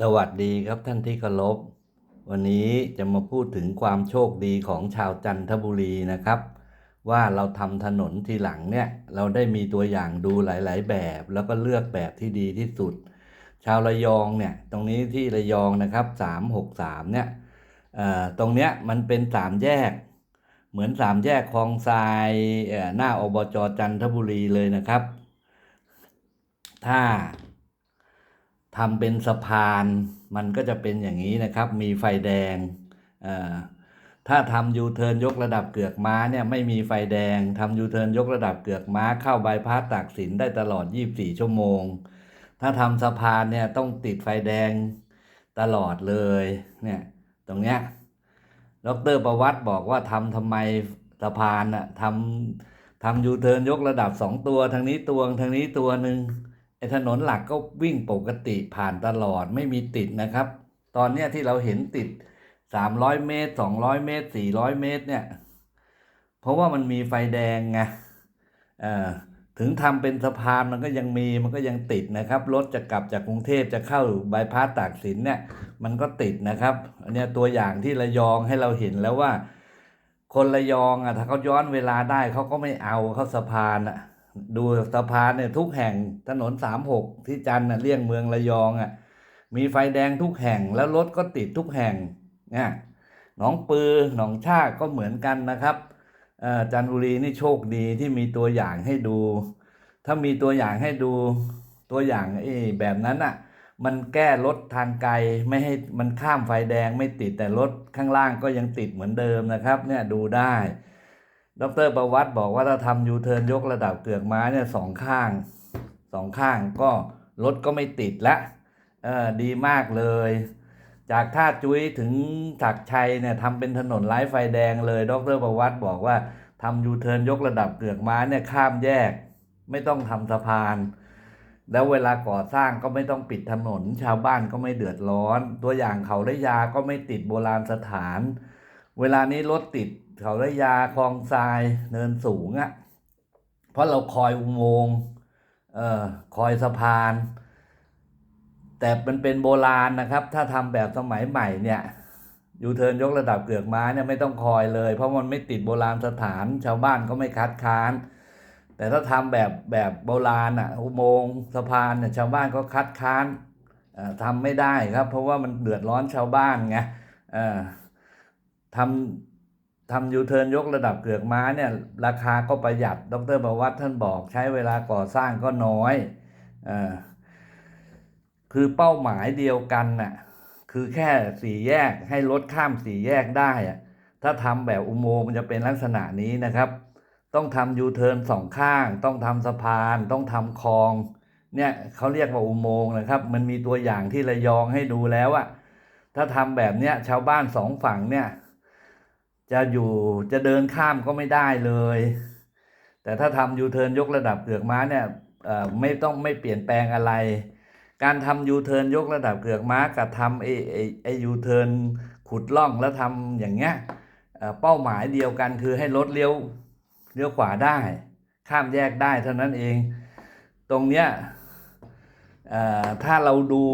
สวัสดีครับท่านที่เคารพวันนี้จะมาพูดถึงความโชคดีของชาวจันทบุรีนะครับ ว่าเราทำถนนทีหลังเนี่ยเราได้มีตัวอย่างดูหลาย ๆ แบบ แล้วก็เลือกแบบที่ดีที่สุด ชาวระยองเนี่ยตรงนี้ที่ระยองนะครับสามหกสามเนี่ยตรงเนี้ยมันเป็นสามแยก เหมือนสามแยกคลองทรายหน้าอบจจันทบุรีเลยนะครับ ถ้า ทำเป็นสะพานมันก็จะเป็นอย่างนี้นะครับ มีไฟแดง ถ้าทำยูเทิร์นยกระดับเกือกม้าเนี่ยไม่มีไฟแดงทำยูเทิร์นยกระดับเกือกม้าเข้าบายพาสตากสินได้ตลอด 24 ชั่วโมง ถ้าทำสะพานเนี่ยต้องติดไฟแดงตลอดเลยเนี่ยตรงเนี้ยดรประวัติบอกว่าทำทำไมสะพานอะทำทำยูเทิร์นยกระดับสองตัวทางนี้ตัวทางนี้ตัวหนึ่ง ถนนหลักก็วิ่งปกติผ่านตลอดไม่มีติดนะครับ ตอนเนี้ยที่เราเห็นติด 300 เมตร 200 เมตร 400 เมตรเนี่ยเพราะว่ามันมีไฟแดงไงถึงทำเป็นสะพานมันก็ยังมีมันก็ยังติดนะครับ รถจะกลับจากกรุงเทพจะเข้าบายพาสตากสินเนี่ยมันก็ติดนะครับอันนี้ตัวอย่างที่ระยองให้เราเห็นแล้วว่า คนระยองอะถ้าเขาย้อนเวลาได้เขาก็ไม่เอาเข้าสะพานอะ ดูสะพานเนี่ยทุกแห่งถนนสามหกที่จันทร์น่ะเลี่ยงเมืองระยองอะมีไฟแดงทุกแห่งแล้วรถก็ติดทุกแห่งเนี่ยหนองปือหนองชากก็เหมือนกันนะครับจันทบุรีนี่โชคดีที่มีตัวอย่างให้ดู ถ้ามีตัวอย่างให้ดูตัวอย่างเอ้แบบนั้นอะมันแก้รถทางไกลไม่ให้มันข้ามไฟแดงไม่ติดแต่รถข้างล่างก็ยังติดเหมือนเดิมนะครับเนี่ยดูได้ ดรประวัติบอกว่าถ้าทำยูเทิร์นยกระดับเกือกม้าเนี่ยสองข้างสองข้างก็รถก็ไม่ติดละเออดีมากเลย จากท่าจุ้ยถึงถักชัยเนี่ยทำเป็นถนนไร้ไฟแดงเลย ดรประวัติบอกว่าทำยูเทิร์นยกระดับเกือกม้าเนี่ยข้ามแยก ไม่ต้องทำสะพาน แล้วเวลาก่อสร้างก็ไม่ต้องปิดถนน ชาวบ้านก็ไม่เดือดร้อน ตัวอย่างเขาได้ยาก็ไม่ติดโบราณสถาน เวลานี้รถติด เขาได้ยาคลองทรายเนินสูงอะ่ะ เพราะเราคอยอุโมงค์เอ่อคอยสะพาน แต่มันเป็นโบราณนะครับ ถ้าทำแบบสมัยใหม่เนี่ยยูเทิร์นยกระดับเกือกม้าเนี่ยไม่ต้องคอยเลย เพราะมันไม่ติดโบราณสถานชาวบ้านก็ไม่คัดค้าน แต่ถ้าทำแบบแบบโบราณอะอุโมงค์สะพานเนี่ยชาวบ้านก็คัดค้านทำไม่ได้ครับ เพราะว่ามันเดือดร้อนชาวบ้านไงทำ ทำยูเทิร์นยกระดับเกือกม้าเนี่ยราคาก็ประหยัด ดรประวัติท่านบอกใช้เวลาก่อสร้างก็น้อยเอ่อคือเป้าหมายเดียวกันน่ะคือแค่สี่แยกให้รถข้ามสี่แยกได้อะถ้าทำแบบอุโมงค์มันจะเป็นลักษณะนี้นะครับ ต้องทำยูเทิร์นสองข้าง ต้องทำสะพาน ต้องทำคลอง เนี่ยเขาเรียกว่าอุโมงค์นะครับ มันมีตัวอย่างที่ระยองให้ดูแล้วอะถ้าทำแบบเนี้ยชาวบ้านสองฝั่งเนี่ย จะอยู่จะเดินข้ามก็ไม่ได้เลย แต่ถ้าทำยูเทิร์นยกระดับเกือกม้าเนี่ยไม่ต้องไม่เปลี่ยนแปลงอะไร การทำยูเทิร์นยกระดับเกือกม้ากับทำไอไอไอยูเทิร์นขุดล่องแล้วทำอย่างเงี้ยเป้าหมายเดียวกันคือให้รถเลี้ยวเลี้ยวขวาได้ ข้ามแยกได้เท่านั้นเอง ตรงเนี้ยถ้าเราดู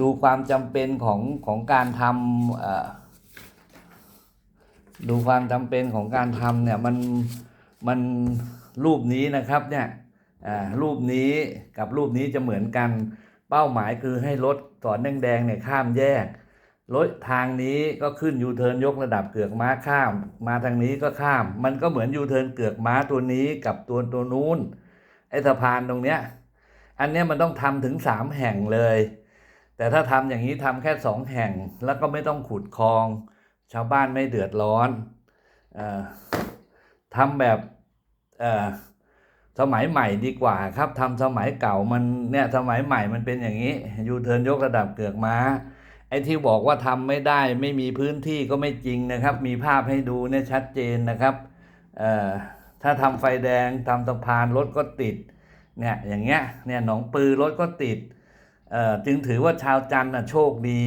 ดูความจำเป็นของของการทำ ดูความจำเป็นของการทำเนี่ยมันมันรูปนี้นะครับเนี่ยอ่ารูปนี้กับรูปนี้จะเหมือนกันเป้าหมายคือให้รถสอนแดงๆเนี่ยข้ามแยกรถทางนี้ก็ขึ้นยูเทิร์นยกระดับเกือกม้าข้าม มาทางนี้ก็ข้าม มันก็เหมือนยูเทิร์นเกือกม้าตัวนี้กับตัวตัวนู้นไอ้สะพานตรงเนี้ยอันเนี้ยมันต้องทำถึงสามแห่งเลย แต่ถ้าทำอย่างนี้ทำแค่สองแห่งแล้วก็ไม่ต้องขุดคลอง ชาวบ้านไม่เดือดร้อนอทำแบบสมัยใหม่ดีกว่าครับทำสมัยเก่ามันเนี่ยสมัยใหม่มันเป็นอย่างนี้ยูเทิร์นยกระดับเกือกม้าไอ้ที่บอกว่าทำไม่ได้ไม่มีพื้นที่ก็ไม่จริงนะครับ มีภาพให้ดูเนี่ยชัดเจนนะครับถ้าทำไฟแดงทำสะพานรถก็ติดเนี่ยอย่างเงี้ยเนี่ยหนองปือรถก็ติดจึงถือว่าชาวจันทร์โชคดี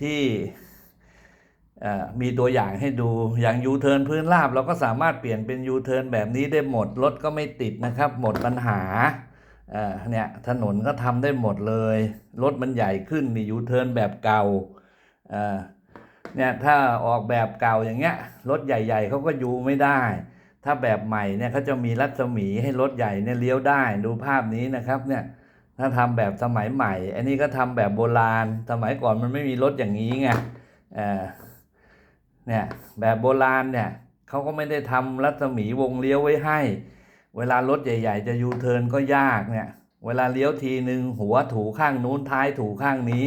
ที่ มีตัวอย่างให้ดูอย่างยูเทิร์นพื้นราบเราก็สามารถเปลี่ยนเป็นยูเทิร์นแบบนี้ได้หมด รถก็ไม่ติดนะครับ หมดปัญหาเนี่ยถนนก็ทำได้หมดเลย รถมันใหญ่ขึ้นนี่ยูเทิร์นแบบเก่าเนี่ยถ้าออกแบบเก่าอย่างเงี้ยรถใหญ่ๆเขาก็ยูไม่ได้ ถ้าแบบใหม่เนี่ยเขาจะมีรัศมีให้รถใหญ่เนี่ยเลี้ยวได้ดูภาพนี้นะครับเนี่ยถ้าทำแบบสมัยใหม่ อันนี้ก็ทำแบบโบราณ สมัยก่อนมันไม่มีรถอย่างนี้ไง เนี่ยแบบโบราณเนี่ยเขาก็ไม่ได้ทำรัศมีวงเลี้ยวไว้ให้ เวลารถใหญ่ ๆ จะยูเทิร์นก็ยากเนี่ยเวลาเลี้ยวทีหนึ่งหัวถูข้างนู้นท้ายถูข้างนี้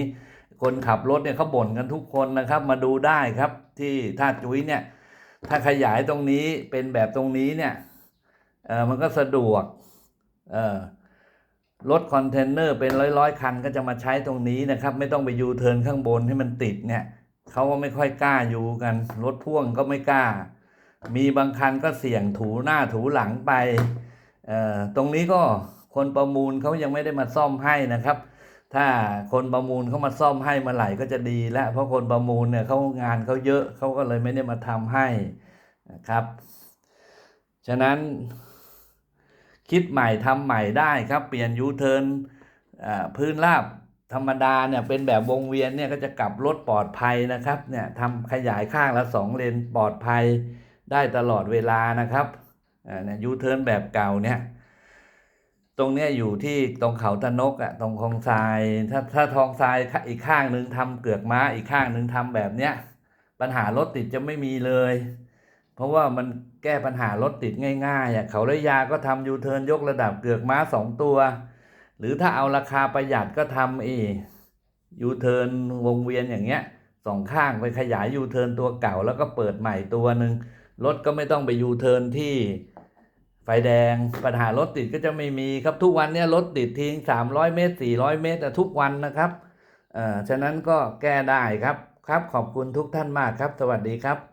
คนขับรถเนี่ยเขาบ่นกันทุกคนนะครับ มาดูได้ครับที่ท่าจุ้ยเนี่ยถ้าขยายตรงนี้เป็นแบบตรงนี้เนี่ยเออมันก็สะดวกเออรถคอนเทนเนอร์เป็นร้อยๆ คันก็จะมาใช้ตรงนี้นะครับ ไม่ต้องไปยูเทิร์นข้างบนให้มันติดเนี่ย เขาก็ไม่ค่อยกล้าอยู่กัน รถพ่วงก็ไม่กล้า มีบางคันก็เสี่ยงถูหน้าถูหลังไป ตรงนี้ก็คนประมูลเขายังไม่ได้มาซ่อมให้นะครับ ถ้าคนประมูลเขามาซ่อมให้มื่อไหร่ก็จะดีแล้วเพราะคนประมูลเนี่ยเขางานเขาเยอะเขาก็เลยไม่ได้มาทำให้นะครับ ฉะนั้นคิดใหม่ทำใหม่ได้ครับ เปลี่ยนยูเทิร์นพื้นราบ ธรรมดาเนี่ยเป็นแบบวงเวียนเนี่ยก็จะกลับรถปลอดภัยนะครับเนี่ยทำขยายข้างละสองเลนปลอดภัยได้ตลอดเวลานะครับอ่าเนี่ยยูเทิร์นแบบเก่าเนี่ยตรงเนี้ยอยู่ที่ตรงเขาตะนกอะตรงคลองทรายถ้าถ้าทองทรายอีกข้างหนึ่งทำเกือกม้าอีกข้างหนึ่งทำแบบเนี้ยปัญหารถติดจะไม่มีเลย เพราะว่ามันแก้ปัญหารถติดง่ายๆอะเขาระยาก็ทำยูเทิร์นยกระดับเกือกม้าสองตัว หรือถ้าเอาราคาประหยัดก็ทำเอยูเทิร์นวงเวียนอย่างเงี้ยสองข้างไปขยายยูเทิร์นตัวเก่าแล้วก็เปิดใหม่ตัวหนึ่งรถก็ไม่ต้องไปยูเทิร์นที่ไฟแดงปัญหารถติดก็จะไม่มีครับทุกวันเนี้ยรถติดทิ้งสามร้อยเมตรสี่ร้อยเมตรทุกวันนะครับเอ่อฉะนั้นก็แก้ได้ครับครับขอบคุณทุกท่านมากครับ สวัสดีครับ